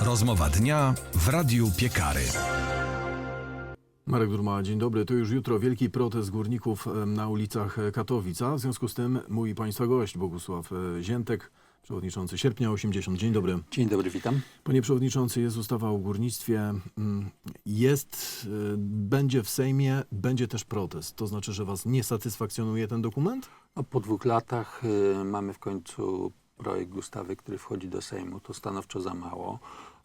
Rozmowa dnia w Radiu Piekary. Marek Durma, dzień dobry. To już jutro wielki protest górników e, na ulicach e, Katowic. A w związku z tym mój Państwa gość Bogusław e, Ziętek, przewodniczący Sierpnia 80. Dzień dobry. Dzień dobry, witam. Panie przewodniczący, jest ustawa o górnictwie. mm, Jest, e, będzie w Sejmie, będzie też protest. To znaczy, że Was nie satysfakcjonuje ten dokument? No, po dwóch latach y, mamy w końcu projekt ustawy, który wchodzi do Sejmu. To stanowczo za mało.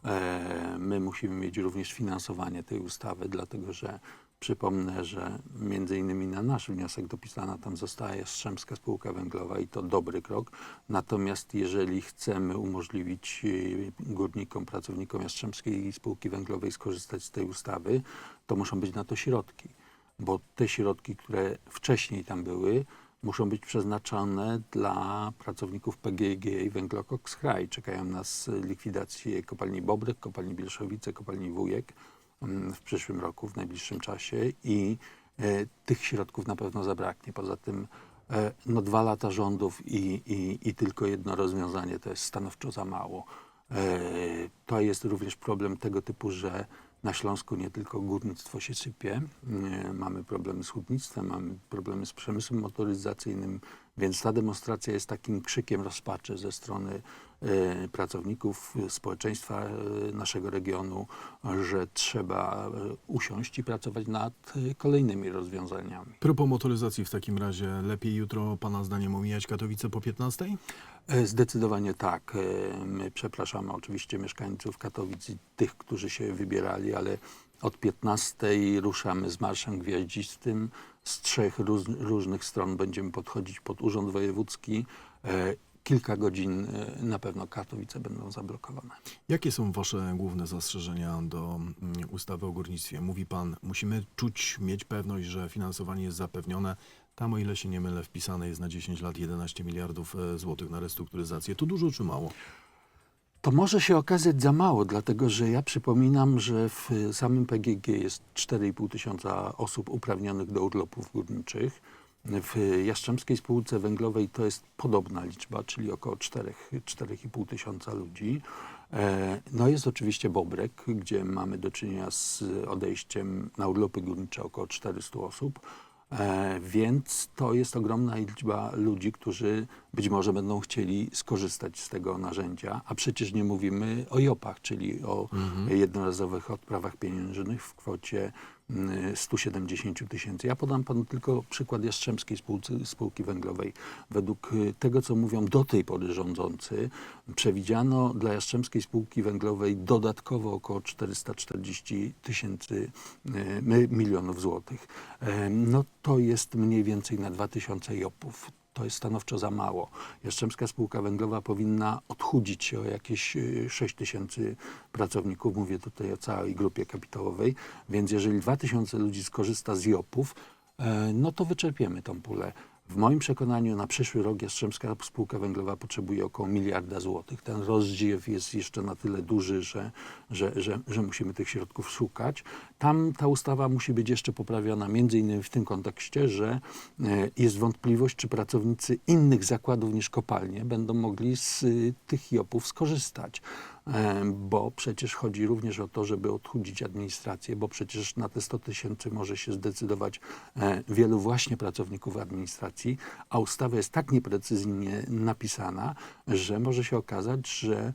E, my musimy mieć również finansowanie tej ustawy, dlatego że przypomnę, że między innymi na nasz wniosek dopisana tam zostaje Jastrzębska Spółka Węglowa i to dobry krok. Natomiast jeżeli chcemy umożliwić y, górnikom, pracownikom Jastrzębskiej Spółki Węglowej skorzystać z tej ustawy, to muszą być na to środki. bo te środki, które wcześniej tam były, muszą być przeznaczone dla pracowników PGG i Węglokoks Kraj. Czekają nas likwidacje kopalni Bobrek, kopalni Bielszowice, kopalni Wujek mm, w przyszłym roku, w najbliższym czasie i e, tych środków na pewno zabraknie. Poza tym e, no, dwa lata rządów i, i, i tylko jedno rozwiązanie to jest stanowczo za mało. E, To jest również problem tego typu, że na Śląsku nie tylko górnictwo się sypie, mamy problemy z hutnictwem, mamy problemy z przemysłem motoryzacyjnym, więc ta demonstracja jest takim krzykiem rozpaczy ze strony e, pracowników społeczeństwa e, naszego regionu, że trzeba e, usiąść i pracować nad kolejnymi rozwiązaniami. Propos motoryzacji w takim razie, lepiej jutro Pana zdaniem omijać Katowice po 15? E, Zdecydowanie tak. My przepraszamy oczywiście mieszkańców Katowic i tych, którzy się wybierali, ale od 15 ruszamy z Marszem Gwiaździstym. Z trzech różnych stron będziemy podchodzić pod Urząd Wojewódzki. E, Kilka godzin e, na pewno Katowice będą zablokowane. Jakie są Wasze główne zastrzeżenia do mm, ustawy o górnictwie? Mówi Pan, musimy czuć, mieć pewność, że finansowanie jest zapewnione. Tam, o ile się nie mylę, wpisane jest na 10 lat 11 miliardów e, złotych na restrukturyzację. To dużo czy mało? To może się okazać za mało, dlatego że ja przypominam, że w samym PGG jest 4,5 tysiąca osób uprawnionych do urlopów górniczych. W Jastrzębskiej Spółce Węglowej to jest podobna liczba, czyli około 4, 4,5 tysiąca ludzi. E, No jest oczywiście Bobrek, gdzie mamy do czynienia z odejściem na urlopy górnicze około 400 osób. E, Więc to jest ogromna liczba ludzi, którzy być może będą chcieli skorzystać z tego narzędzia, a przecież nie mówimy o JOP-ach, czyli o jednorazowych odprawach pieniężnych w kwocie 170 tysięcy. Ja podam panu tylko przykład Jastrzębskiej spółki, spółki węglowej. Według y, tego, co mówią do tej pory rządzący, przewidziano dla Jastrzębskiej Spółki Węglowej dodatkowo około 440 tysięcy y, milionów złotych. Em, No to jest mniej więcej na 2000 JOP-ów. To jest stanowczo za mało. Jastrzębska Spółka Węglowa powinna odchudzić się o jakieś y, 6 tysięcy pracowników. Mówię tutaj o całej grupie kapitałowej. Więc jeżeli 2000 ludzi skorzysta z JOP-ów, e, no to wyczerpiemy tą pulę. W moim przekonaniu na przyszły rok Jastrzębska Spółka Węglowa potrzebuje około miliarda złotych. Ten rozdziew jest jeszcze na tyle duży, że, że, że, że musimy tych środków szukać. Tam ta ustawa musi być jeszcze poprawiona, między innymi w tym kontekście, że e, jest wątpliwość, czy pracownicy innych zakładów niż kopalnie będą mogli z y, tych JOP-ów skorzystać. Bo przecież chodzi również o to, żeby odchudzić administrację, bo przecież na te 100 tysięcy może się zdecydować e, wielu właśnie pracowników administracji, a ustawa jest tak nieprecyzyjnie napisana, że może się okazać, że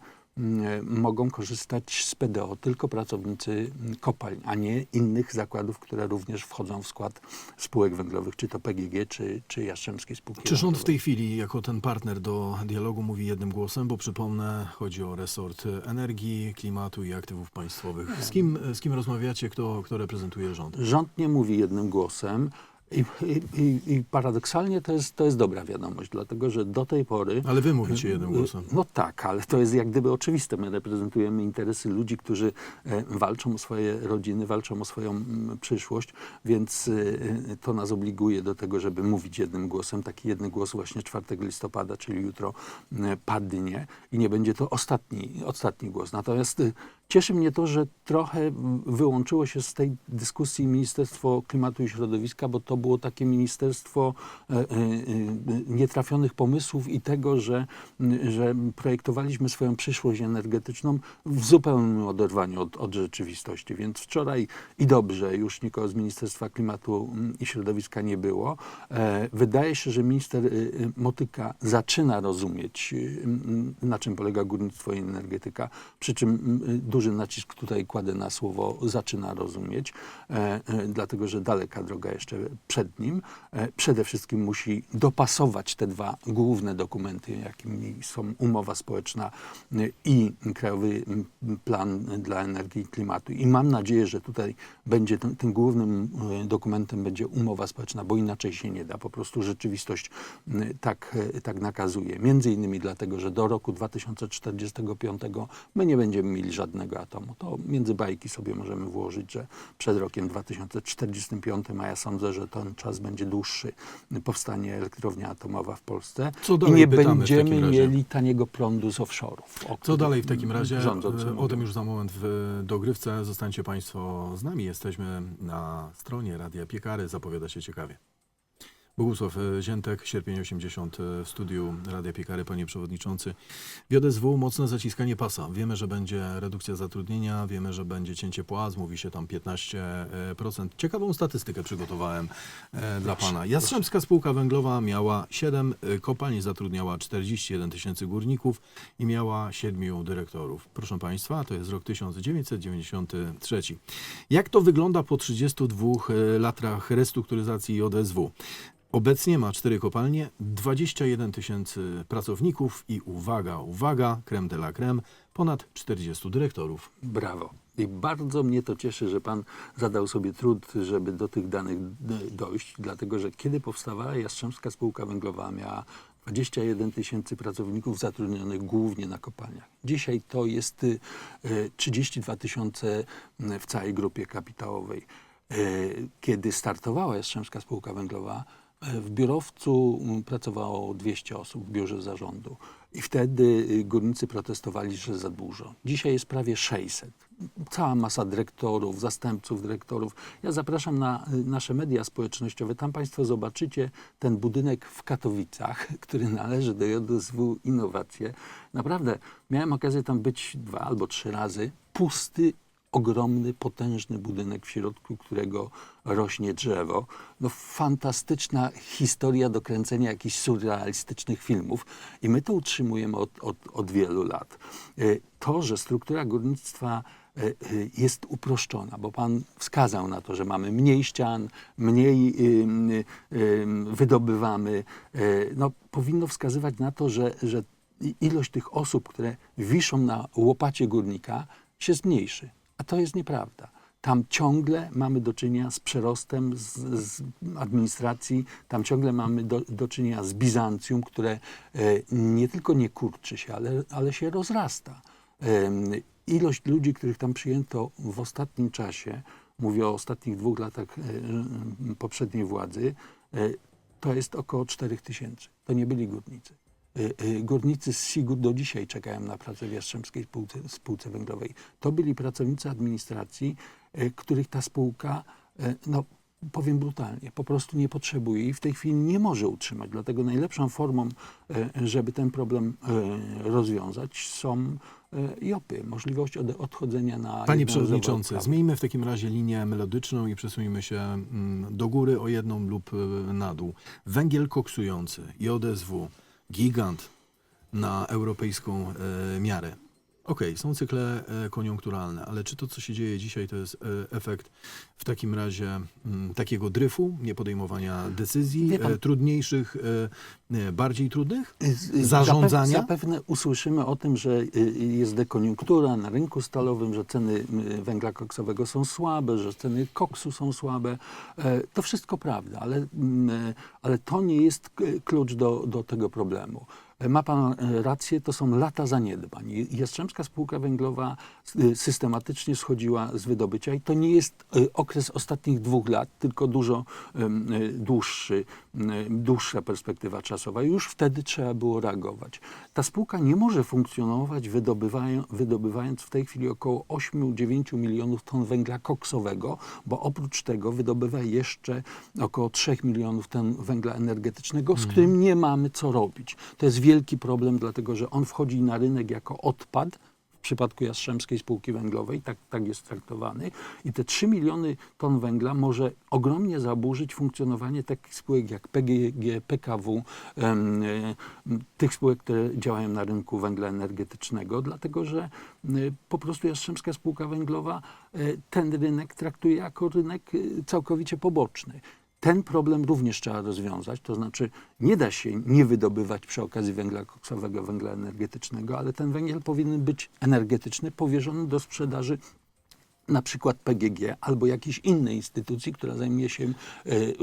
mogą korzystać z PDO tylko pracownicy kopalń, a nie innych zakładów, które również wchodzą w skład spółek węglowych, czy to PGG, czy, czy Jastrzębskiej Spółki Czy rząd w tej chwili, jako ten partner do dialogu, mówi jednym głosem? Bo przypomnę, chodzi o resort energii, klimatu i aktywów państwowych. Z kim, z kim rozmawiacie? Kto, kto reprezentuje rząd? Rząd nie mówi jednym głosem. I, i, i, paradoksalnie to jest, to jest dobra wiadomość, dlatego że do tej pory. Ale wy mówicie jednym głosem. No tak, ale to jest jak gdyby oczywiste. My reprezentujemy interesy ludzi, którzy e, walczą o swoje rodziny, walczą o swoją mm, przyszłość, więc e, to nas obliguje do tego, żeby mówić jednym głosem. Taki jedny głos właśnie 4 listopada, czyli jutro, e, padnie i nie będzie to ostatni, ostatni głos. Natomiast e, Cieszy mnie to, że trochę wyłączyło się z tej dyskusji Ministerstwo Klimatu i Środowiska, bo to było takie ministerstwo e, e, e, nietrafionych pomysłów i tego, że, że projektowaliśmy swoją przyszłość energetyczną w zupełnym oderwaniu od, od rzeczywistości. Więc wczoraj i dobrze, już nikogo z Ministerstwa Klimatu mm, i Środowiska nie było. Wydaje się, że minister Motyka zaczyna rozumieć, mm, na czym polega górnictwo i energetyka, przy czym mm, duży nacisk tutaj kładę na słowo zaczyna rozumieć, e, e, dlatego że daleka droga jeszcze przed nim. E, Przede wszystkim musi dopasować te dwa główne dokumenty, jakimi są umowa społeczna i Krajowy Plan dla Energii i Klimatu. I mam nadzieję, że tutaj będzie tym, tym głównym dokumentem będzie umowa społeczna, bo inaczej się nie da. Po prostu rzeczywistość tak, tak nakazuje. Między innymi dlatego, że do roku 2045 my nie będziemy mieli atomu. To między bajki sobie możemy włożyć, że przed rokiem 2045, a ja sądzę, że ten czas będzie dłuższy, powstanie elektrownia atomowa w Polsce Co i dalej nie pytamy w będziemy mieli taniego prądu z offshore'ów. Co dalej w takim razie? rządzący E, O tym już za moment w dogrywce. Zostańcie Państwo z nami. Jesteśmy na stronie Radia Piekary. Zapowiada się ciekawie. Bogusław e, Ziętek, sierpień 80 w studiu Radia Piekary, panie przewodniczący. W JSW mocne zaciskanie pasa. Wiemy, że będzie redukcja zatrudnienia, wiemy, że będzie cięcie płac, mówi się tam 15%. Ciekawą statystykę przygotowałem e, dla pana. Jastrzębska Spółka Węglowa miała 7 e, kopalń, zatrudniała 41 tysięcy górników i miała 7 dyrektorów. Proszę państwa, to jest rok 1993. Jak to wygląda po 32 e, latach restrukturyzacji JSW? Obecnie ma cztery kopalnie, 21 tysięcy pracowników i uwaga, uwaga, creme de la creme, ponad 40 dyrektorów. Brawo. I bardzo mnie to cieszy, że Pan zadał sobie trud, żeby do tych danych dojść, dlatego że kiedy powstawała Jastrzębska Spółka Węglowa, miała 21 tysięcy pracowników zatrudnionych głównie na kopalniach. Dzisiaj to jest y, y, 32 tysiące y, w całej grupie kapitałowej. Y, Kiedy startowała Jastrzębska Spółka Węglowa, w biurowcu mm, pracowało 200 osób w biurze zarządu. I wtedy y, górnicy protestowali, że za dużo. Dzisiaj jest prawie 600. Cała masa dyrektorów, zastępców dyrektorów. Ja zapraszam na y, nasze media społecznościowe. Tam Państwo zobaczycie ten budynek w Katowicach, który należy do JSW Innowacje. Naprawdę, miałem okazję tam być dwa albo trzy razy. Pusty, ogromny, potężny budynek, w środku którego rośnie drzewo. No, fantastyczna historia do kręcenia jakichś surrealistycznych filmów. I my to utrzymujemy od, od, od wielu lat. E, To, że struktura górnictwa e, e, jest uproszczona, bo Pan wskazał na to, że mamy mniej ścian, mniej wydobywamy, no, powinno wskazywać na to, że, że ilość tych osób, które wiszą na łopacie górnika, się zmniejszy. A to jest nieprawda. Tam ciągle mamy do czynienia z przerostem z, z administracji, tam ciągle mamy do, do czynienia z Bizancjum, które e, nie tylko nie kurczy się, ale, ale się rozrasta. Ilość ludzi, których tam przyjęto w ostatnim czasie, mówię o ostatnich dwóch latach e, poprzedniej władzy, e, to jest około 4 tysięcy. To nie byli górnicy. Y, y, Górnicy z Sigur do dzisiaj czekają na pracę w Jastrzębskiej spółce, spółce węglowej. To byli pracownicy administracji, y, których ta spółka, no powiem brutalnie, po prostu nie potrzebuje i w tej chwili nie może utrzymać. Dlatego najlepszą formą, żeby ten problem rozwiązać są y, JOPy, możliwość od, odchodzenia na Panie przewodniczący, zmieńmy w takim razie linię melodyczną i przesuńmy się mm, do góry o jedną lub na dół. Węgiel koksujący, JSW, gigant na europejską e, miarę. Okej, są cykle e, koniunkturalne, ale czy to, co się dzieje dzisiaj, to jest e, efekt w takim razie mm, takiego dryfu, niepodejmowania decyzji, pan- e, trudniejszych, bardziej trudnych? Z- z- zarządzania? Zapewne, usłyszymy o tym, że y, jest dekoniunktura na rynku stalowym, że ceny y, węgla koksowego są słabe, że ceny koksu są słabe. To wszystko prawda, ale, ale to nie jest klucz do, do tego problemu. E, Ma pan e, rację, to są lata zaniedbań. Jastrzębska Spółka Węglowa y, systematycznie schodziła z wydobycia i to nie jest y, okres ostatnich dwóch lat, tylko dużo dłuższy, dłuższa perspektywa czasowa. Już wtedy trzeba było reagować. Ta spółka nie może funkcjonować wydobywają, wydobywając w tej chwili około 8-9 milionów ton węgla koksowego, bo oprócz tego wydobywa jeszcze około 3 milionów ton węgla energetycznego, z którym nie mamy co robić. To jest wielki problem, dlatego że on wchodzi na rynek jako odpad, w przypadku Jastrzębskiej Spółki Węglowej, tak, tak jest traktowany. I te 3 miliony ton węgla może ogromnie zaburzyć funkcjonowanie takich spółek jak PGG, PKW, e, tych spółek, które działają na rynku węgla energetycznego, dlatego że m, po prostu Jastrzębska Spółka Węglowa e, ten rynek traktuje jako rynek e, całkowicie poboczny. Ten problem również trzeba rozwiązać, to znaczy nie da się nie wydobywać przy okazji węgla koksowego, węgla energetycznego, ale ten węgiel powinien być energetyczny, powierzony do sprzedaży na przykład PGG albo jakiejś innej instytucji, która zajmuje się e, y,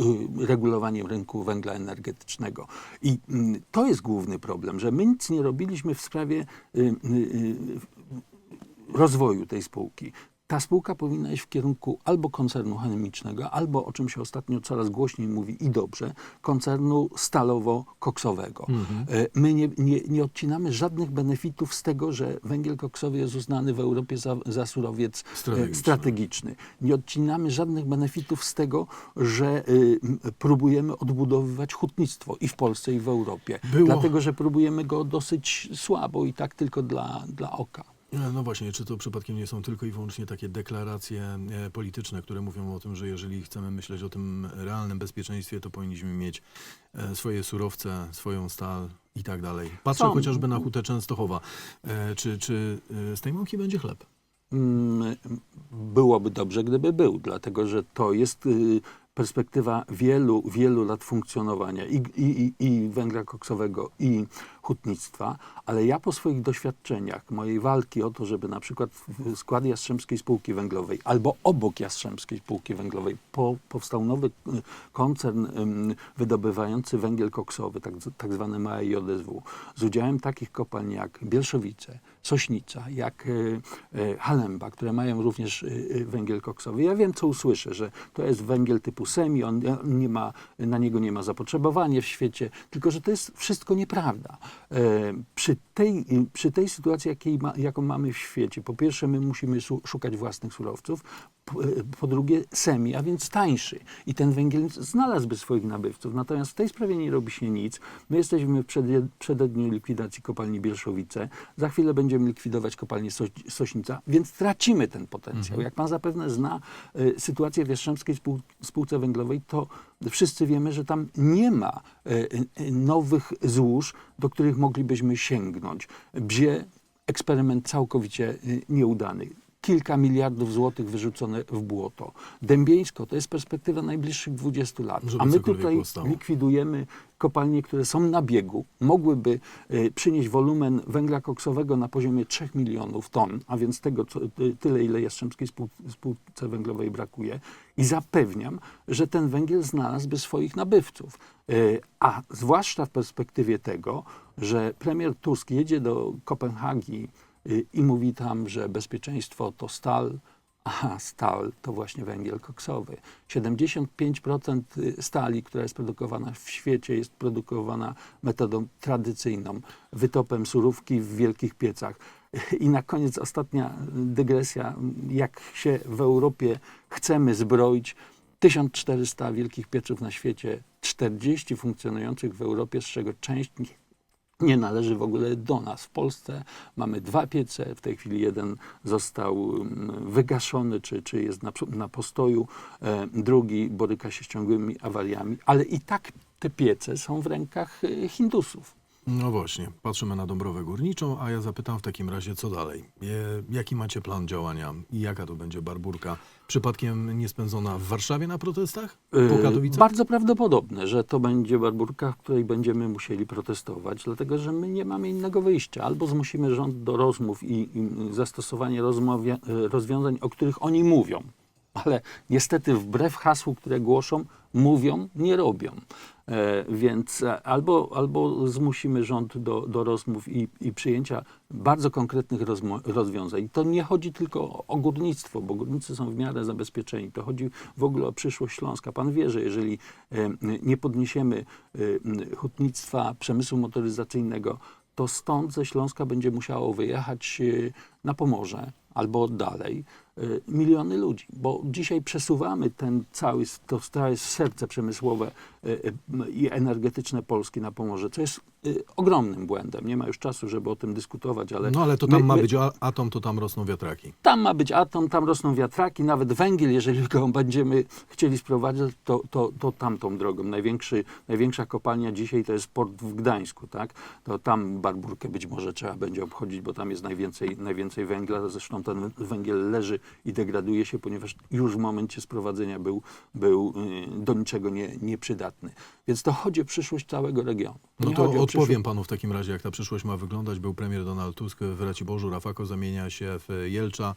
regulowaniem rynku węgla energetycznego. I mm, to jest główny problem, że my nic nie robiliśmy w sprawie y, y, y, rozwoju tej spółki. Ta spółka powinna iść w kierunku albo koncernu chemicznego, albo, o czym się ostatnio coraz głośniej mówi i dobrze, koncernu stalowo-koksowego. E, My nie, nie, nie odcinamy żadnych benefitów z tego, że węgiel koksowy jest uznany w Europie za, za surowiec e, Strategiczny. strategiczny. Nie odcinamy żadnych benefitów z tego, że y, próbujemy odbudowywać hutnictwo i w Polsce, i w Europie. Było- Dlatego, że próbujemy go dosyć słabo i tak tylko dla, dla oka. No właśnie, czy to przypadkiem nie są tylko i wyłącznie takie deklaracje e, polityczne, które mówią o tym, że jeżeli chcemy myśleć o tym realnym bezpieczeństwie, to powinniśmy mieć e, swoje surowce, swoją stal i tak dalej. Patrzę Są. chociażby na Hutę Częstochowa. E, Czy, czy z tej mąki będzie chleb? Mm, Byłoby dobrze, gdyby był, dlatego że to jest y, perspektywa wielu, wielu lat funkcjonowania i, i, i- węgla koksowego, i hutnictwa, ale ja po swoich doświadczeniach, mojej walki o to, żeby na przykład skład Jastrzębskiej Spółki Węglowej albo obok Jastrzębskiej Spółki Węglowej po, powstał nowy y, koncern wydobywający węgiel koksowy, tak, tak zwany małe JSW, z udziałem takich kopalń jak Bielszowice, Sośnica, jak y, y, Halemba, które mają również y, węgiel koksowy. Ja wiem, co usłyszę, że to jest węgiel typu semi, on nie ma, na niego nie ma zapotrzebowania w świecie, tylko że to jest wszystko nieprawda. E, Przy tej, przy tej sytuacji, jakiej ma, jaką mamy w świecie, po pierwsze my musimy szukać własnych surowców, po, drugie semi, a więc tańszy. I ten węgiel znalazłby swoich nabywców. Natomiast w tej sprawie nie robi się nic. My jesteśmy w przededniu likwidacji kopalni Bielszowice. Za chwilę będziemy likwidować kopalnię Soś- Sośnica, więc tracimy ten potencjał. Jak pan zapewne zna y, sytuację w Jastrzębskiej spół- Spółce Węglowej, to wszyscy wiemy, że tam nie ma y, y, nowych złóż, do których moglibyśmy sięgnąć. Bzie eksperyment całkowicie y, nieudany. Kilka miliardów złotych wyrzucone w błoto. Dębieńsko to jest perspektywa najbliższych 20 lat. Żeby A my tutaj likwidujemy kopalnie, które są na biegu, mogłyby y, przynieść wolumen węgla koksowego na poziomie 3 milionów ton, a więc tego, co, y, tyle, ile Jastrzębskiej spół, Spółce Węglowej brakuje. I zapewniam, że ten węgiel znalazłby swoich nabywców. Y, a zwłaszcza w perspektywie tego, że premier Tusk jedzie do Kopenhagi i mówi tam, że bezpieczeństwo to stal, a stal to właśnie węgiel koksowy. 75% stali, która jest produkowana w świecie, jest produkowana metodą tradycyjną, wytopem surówki w wielkich piecach. I na koniec ostatnia dygresja, jak się w Europie chcemy zbroić, 1400 wielkich pieców na świecie, 40 funkcjonujących w Europie, z czego część nie- należy w ogóle do nas. W Polsce mamy dwa piece, w tej chwili jeden został mm, wygaszony, czy, czy jest na, na postoju, e, drugi boryka się z ciągłymi awariami, ale i tak te piece są w rękach e, Hindusów. No właśnie, patrzymy na Dąbrowę Górniczą, a ja zapytam w takim razie, co dalej? E, Jaki macie plan działania i jaka to będzie barburka? Przypadkiem nie spędzona w Warszawie na protestach? Po E, Katowicach? Bardzo prawdopodobne, że to będzie barburka, w której będziemy musieli protestować, dlatego że my nie mamy innego wyjścia. Albo zmusimy rząd do rozmów i, i zastosowania rozmawia, e, rozwiązań, o których oni mówią, ale niestety wbrew hasłu, które głoszą, mówią, nie robią. E, więc e, albo, albo zmusimy rząd do, do rozmów i, i przyjęcia bardzo konkretnych rozwiązań. To nie chodzi tylko o, o górnictwo, bo górnicy są w miarę zabezpieczeni. To chodzi w ogóle o przyszłość Śląska. Pan wie, że jeżeli e, nie podniesiemy hutnictwa, przemysłu motoryzacyjnego, to stąd ze Śląska będzie musiało wyjechać na Pomorze albo dalej miliony ludzi, bo dzisiaj przesuwamy ten cały, to całe serce przemysłowe e, e, i energetyczne Polski na Pomorze, co jest ogromnym błędem. Nie ma już czasu, żeby o tym dyskutować, ale No ale to tam my- ma być atom, to tam rosną wiatraki. tam ma być atom, tam rosną wiatraki, nawet węgiel, jeżeli go będziemy chcieli sprowadzać, to, to, to tamtą drogą. Największy, największa kopalnia dzisiaj to jest port w Gdańsku, tak? To tam Barburkę być może trzeba będzie obchodzić, bo tam jest najwięcej, najwięcej węgla. Zresztą ten węgiel leży i degraduje się, ponieważ już w momencie sprowadzenia był, był y, do niczego nie, nieprzydatny. Więc to chodzi o przyszłość całego regionu. No Nie to odpowiem panu w takim razie, jak ta przyszłość ma wyglądać. Był premier Donald Tusk w Raciborzu, Rafako zamienia się w Jelcza.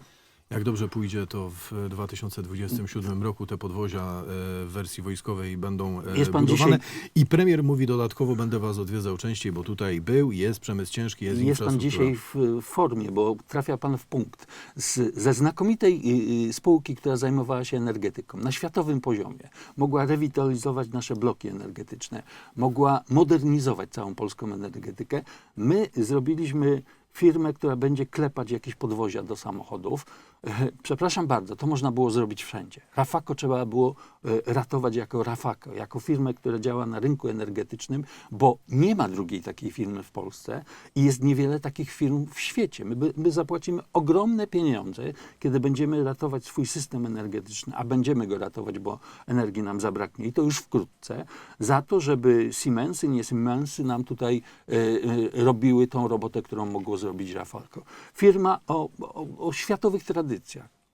Jak dobrze pójdzie, to w 2027 roku te podwozia e, w wersji wojskowej będą e, Jest pan budowane. I premier mówi dodatkowo, będę was odwiedzał częściej, bo tutaj był, jest przemysł ciężki, jest, Jest pan dzisiaj w w formie, bo trafia pan w punkt. Z, ze znakomitej y, y, spółki, która zajmowała się energetyką na światowym poziomie, mogła rewitalizować nasze bloki energetyczne, mogła modernizować całą polską energetykę. My zrobiliśmy firmę, która będzie klepać jakieś podwozia do samochodów. Przepraszam bardzo, to można było zrobić wszędzie. Rafako trzeba było e, ratować jako Rafako, jako firmę, która działa na rynku energetycznym, bo nie ma drugiej takiej firmy w Polsce i jest niewiele takich firm w świecie. My, my zapłacimy ogromne pieniądze, kiedy będziemy ratować swój system energetyczny, a będziemy go ratować, bo energii nam zabraknie i to już wkrótce, za to, żeby Siemensy, nie Siemensy nam tutaj e, e, robiły tą robotę, którą mogło zrobić Rafalco. Firma o, o, o światowych tradycjach,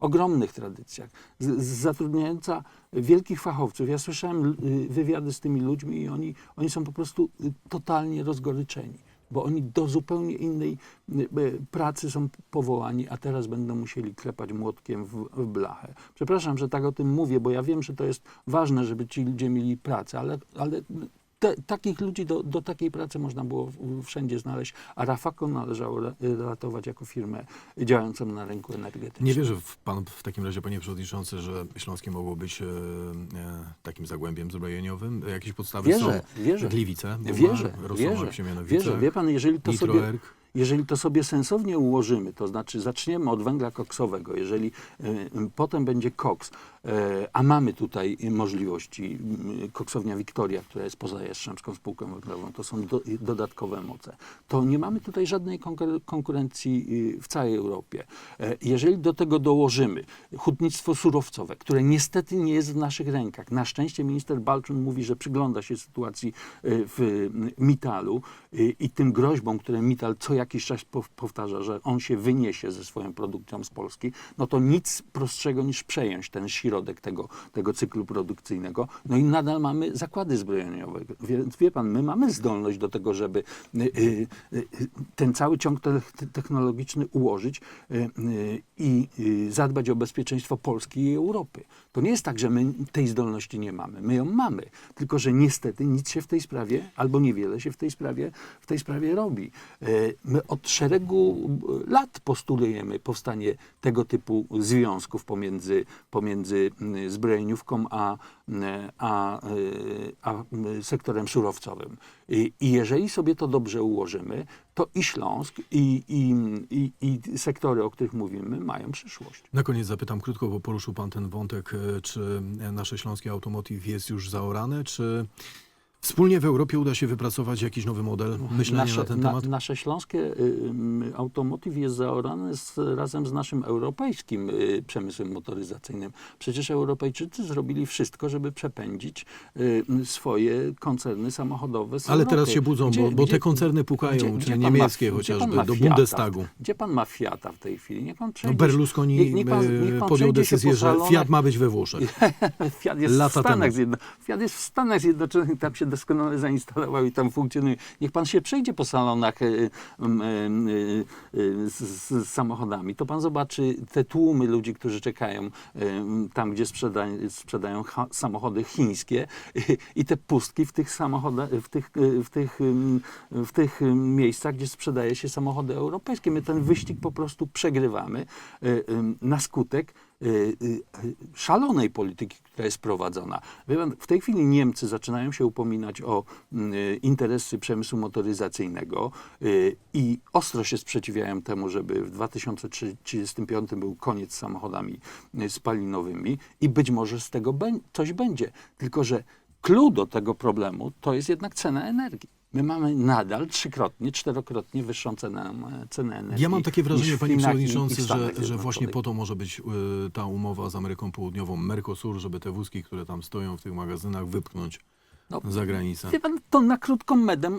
ogromnych tradycjach, z, z zatrudniająca wielkich fachowców. Ja słyszałem y, wywiady z tymi ludźmi i oni, oni są po prostu y, totalnie rozgoryczeni, bo oni do zupełnie innej y, pracy są powołani, a teraz będą musieli klepać młotkiem w, w blachę. Przepraszam, że tak o tym mówię, bo ja wiem, że to jest ważne, żeby ci ludzie mieli pracę, ale, ale te, takich ludzi do, do takiej pracy można było wszędzie znaleźć, a Rafako należało ra- ratować jako firmę działającą na rynku energetycznym. Nie wierzy w pan w takim razie, panie przewodniczący, że Śląskie mogło być e, e, takim zagłębiem zbrojeniowym? Jakieś podstawy Wierzę, są? wierzę. Gliwice, bo Wierzę, wierzę, wierzę. Wie pan, jeżeli to sobie, jeżeli to sobie sensownie ułożymy, to znaczy zaczniemy od węgla koksowego, jeżeli y, potem będzie koks, a mamy tutaj możliwości, y, koksownia Wiktoria, która jest poza Jastrzębską Spółką Węglową, to są do, dodatkowe moce, to nie mamy tutaj żadnej konkur- konkurencji y, w całej Europie. E, Jeżeli do tego dołożymy hutnictwo surowcowe, które niestety nie jest w naszych rękach, na szczęście minister Balczun mówi, że przygląda się sytuacji y, w y, Mitalu i tym groźbom, które Mital co jakiś czas pow- powtarza, że on się wyniesie ze swoją produkcją z Polski, no to nic prostszego niż przejąć ten środek tego, tego cyklu produkcyjnego. No i nadal mamy zakłady zbrojeniowe. Więc wie pan, my mamy zdolność do tego, żeby y, y, y, ten cały ciąg te- te- technologiczny ułożyć i zadbać o bezpieczeństwo Polski i Europy. To nie jest tak, że my tej zdolności nie mamy. My ją mamy, tylko że niestety nic się w tej sprawie, albo niewiele się w tej sprawie, w tej sprawie robi. Y, My od szeregu y, lat postulujemy powstanie tego typu związków pomiędzy, pomiędzy zbrojeniówką a, a, y, a sektorem surowcowym. I jeżeli sobie to dobrze ułożymy, to i Śląsk, i, i, i, i sektory, o których mówimy, mają przyszłość. Na koniec zapytam krótko, bo poruszył pan ten wątek, e, czy nasze śląskie automotive jest już zaorane, czy wspólnie w Europie uda się wypracować jakiś nowy model myślenia nasze, na ten na- temat? nasze śląskie y, y, automotive jest zaorane z, razem z naszym europejskim y, przemysłem motoryzacyjnym. Przecież Europejczycy zrobili wszystko, żeby przepędzić y, swoje koncerny samochodowe Ale teraz się budzą, bo, bo te koncerny pukają, czy pan niemieckie ma, gdzie chociażby, do Fiata? Bundestagu. Gdzie pan ma Fiata w tej chwili? Niech pan No przejdzie. Berlusconi niech- niech pan- e, niech pan podjął decyzję, po że. Fiat ma być we Włoszech. Fiat jest Lata w Stanach temu. Zjedno... Fiat jest w Stanach Zjednoczonych, tam się doskonale zainstalował i tam funkcjonuje. Niech pan się przejdzie po salonach y, y, y, z, z samochodami, to pan zobaczy te tłumy ludzi, którzy czekają y, tam, gdzie sprzeda, sprzedają samochody chińskie i te pustki w tych samochodach, w tych, y, w tych, w tych miejscach, gdzie sprzedaje się samochody europejskie. My ten wyścig po prostu przegrywamy ym, na skutek szalonej polityki, która jest prowadzona. W tej chwili Niemcy zaczynają się upominać o y, interesy przemysłu motoryzacyjnego y, i ostro się sprzeciwiają temu, żeby w 2035 był koniec z samochodami y, spalinowymi i być może z tego coś będzie. Tylko, że clue do tego problemu to jest jednak cena energii. My mamy nadal trzykrotnie, czterokrotnie wyższą cenę, cenę energii. Ja mam takie wrażenie, panie przewodniczący, że, że właśnie po to może być y, ta umowa z Ameryką Południową, Mercosur, żeby te wózki, które tam stoją w tych magazynach, wypchnąć No, za granicę. Wie pan, to na krótką metę,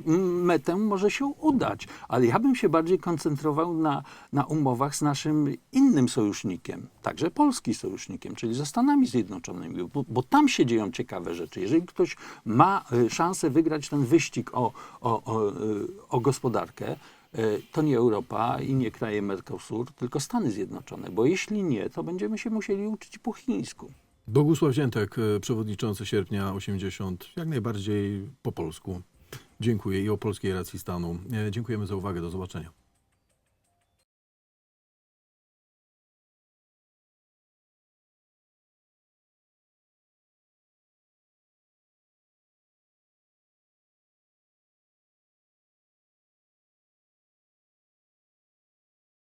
metę może się udać, ale ja bym się bardziej koncentrował na, na umowach z naszym innym sojusznikiem, także polskim sojusznikiem, czyli ze Stanami Zjednoczonymi, bo, bo tam się dzieją ciekawe rzeczy. Jeżeli ktoś ma y, szansę wygrać ten wyścig o, o, o, y, o gospodarkę, y, to nie Europa i nie kraje Mercosur, tylko Stany Zjednoczone, bo jeśli nie, to będziemy się musieli uczyć po chińsku. Bogusław Ziętek, y, przewodniczący sierpnia 80, jak najbardziej po polsku. Dziękuję i o polskiej racji stanu. E, Dziękujemy za uwagę. Do zobaczenia.